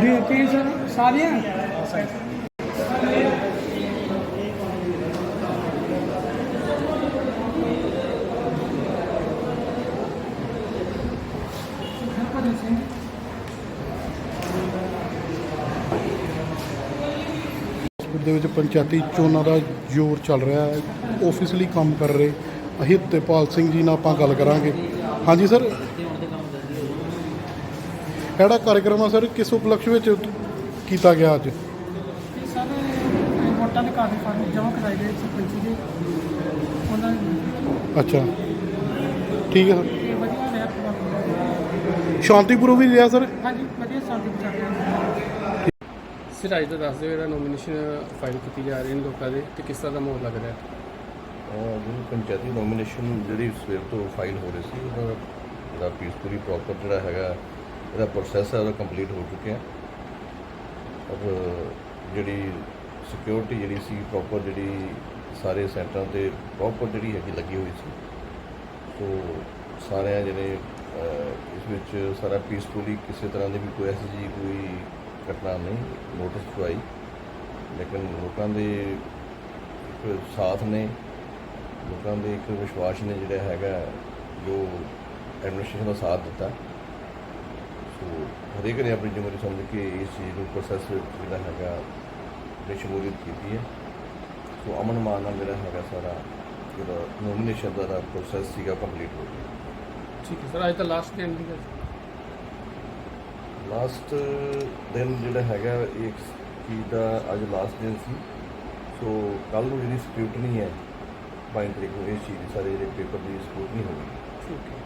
ਦੇ ਤੇ ਸਾਰੀਆਂ? ਦੇ ਵਿੱਚ ਪੰਚਾਇਤੀ ਚੋਣਾਂ ਦਾ ਜ਼ੋਰ ਚੱਲ ਰਿਹਾ ਹੈ। ਆਫੀਸ਼ਲੀ ਕੰਮ ਕਰ ਰਹੇ ਅਹਿਤ ਤੇ ਪਾਲ ਸਿੰਘ ਜੀ ਨਾਲ ਆਪਾਂ ਗੱਲ ਕਰਾਂਗੇ। ਹਾਂਜੀ, ਸਰ ਕਿਹੜਾ ਕਾਰਜਕ੍ਰਮ ਆ ਸਰ? ਕਿਸ ਉਪਲਕਸ਼ ਵਿੱਚ ਕੀਤਾ ਗਿਆ ਅੱਜ? ਸਰ ਵੋਟਾਂ ਦੇ ਕਾਫੀ ਫਾਰਮ ਜਮ੍ਹਾਂ ਕਰਾਏ ਗਏ ਸਰਪੰਚੀ ਦੇ। ਉਹਨਾਂ ਨੇ ਅੱਛਾ। ਠੀਕ ਹੈ ਤੇ ਵਧੀਆ ਰਿਹਾ ਪ੍ਰੋਗਰਾਮ। ਸਰ ਵੀ ਰਿਹਾ ਸਰ? ਹਾਂਜੀ ਵਧੀਆ ਸ਼ਾਂਤੀ ਚੱਲ ਰਿਹਾ ਸਰ ਅੱਜ ਦਾ ਦੱਸ ਦਿਓ ਜਿਹੜਾ ਨੋਮੀਨੇਸ਼ਨ ਫਾਈਲ ਕੀਤੀ ਜਾ ਰਹੀ ਹੈ ਲੋਕਾਂ ਦੇ ਤੇ ਕਿਸ ਤਰ੍ਹਾਂ ਦਾ ਮਾਹੌਲ ਲੱਗ ਰਿਹਾ ਹੈ? ਅਹ ਜਿਹੜੀ ਪੰਚਾਇਤੀ ਨੋਮੀਨੇਸ਼ਨ ਜਿਹੜੀ ਸਵੇਰ ਤੋਂ ਫਾਈਲ ਹੋ ਰਹੀ ਸੀ ਉਹਦਾ ਜਿਹੜਾ ਪੀਸਫੁਲੀ ਪ੍ਰੋਪਰ ਜਿਹੜਾ ਹੈਗਾ ਇਹਦਾ ਪ੍ਰੋਸੈਸ ਹੈ, ਉਹਦਾ ਕੰਪਲੀਟ ਹੋ ਚੁੱਕਿਆ ਔਰ ਜਿਹੜੀ ਸਿਕਿਉਰਿਟੀ ਜਿਹੜੀ ਸੀ ਪ੍ਰੋਪਰ ਜਿਹੜੀ ਸਾਰੇ ਸੈਂਟਰਾਂ ਤੇ ਪ੍ਰੋਪਰ ਜਿਹੜੀ ਹੈਗੀ ਲੱਗੀ ਹੋਈ ਸੀ। ਸੋ ਸਾਰਿਆਂ ਜਿਹੜੇ ਇਸ ਵਿੱਚ ਸਾਰਾ ਪੀਸਫੁਲੀ ਕਿਸੇ ਤਰ੍ਹਾਂ ਦੀ ਵੀ ਕੋਈ ਐਸੀ ਜੀ ਕੋਈ ਘਟਨਾ ਨਹੀਂ ਨੋਟਿਸ 'ਚ ਲੇਕਿਨ ਲੋਕਾਂ ਦੇ ਇੱਕ ਸਾਥ ਨੇ, ਲੋਕਾਂ ਦੇ ਇੱਕ ਵਿਸ਼ਵਾਸ ਨੇ ਜਿਹੜਾ ਹੈਗਾ, ਜੋ ਐਡਮਿਨਿਸਟ੍ਰੇਸ਼ਨ ਦਾ ਸਾਥ ਦਿੱਤਾ। ਸੋ ਹਰੇਕ ਨੇ ਆਪਣੀ ਜ਼ਿੰਮੇਵਾਰੀ ਸਮਝ ਕੇ ਇਸ ਚੀਜ਼ ਨੂੰ ਪ੍ਰੋਸੈਸ ਵਿੱਚ ਜਿਹੜਾ ਹੈਗਾ ਨੇ ਸ਼ਮੂਲੀਅਤ ਕੀਤੀ ਹੈ। ਸੋ ਅਮਨ ਮਾਨ ਨਾਲ ਜਿਹੜਾ ਹੈਗਾ ਸਾਰਾ ਜਿਹੜਾ ਨੋਮੀਨੇਸ਼ਨ ਦਾ ਪ੍ਰੋਸੈਸ ਸੀਗਾ ਕੰਪਲੀਟ ਹੋ ਗਿਆ। ਠੀਕ ਹੈ ਸਰ ਅੱਜ ਤਾਂ ਲਾਸਟ ਦਿਨ ਦੀ ਗੱਲ ਲਾਸਟ ਦਿਨ ਜਿਹੜਾ ਹੈਗਾ ਇੱਕ ਕੀ ਦਾ ਅੱਜ ਲਾਸਟ ਦਿਨ ਸੀ। ਸੋ ਕੱਲ ਨੂੰ ਜਿਹੜੀ ਸਕ੍ਰਿਪਟਨੀ ਹੈ 22 ਤਰੀਕ ਨੂੰ ਇਸ ਚੀਜ਼ ਸਾਰੇ ਜਿਹੜੇ ਪੇਪਰ ਦੀ ਸਕ੍ਰਿਪਟਨੀ ਹੋਣੀ ਠੀਕ ਹੈ।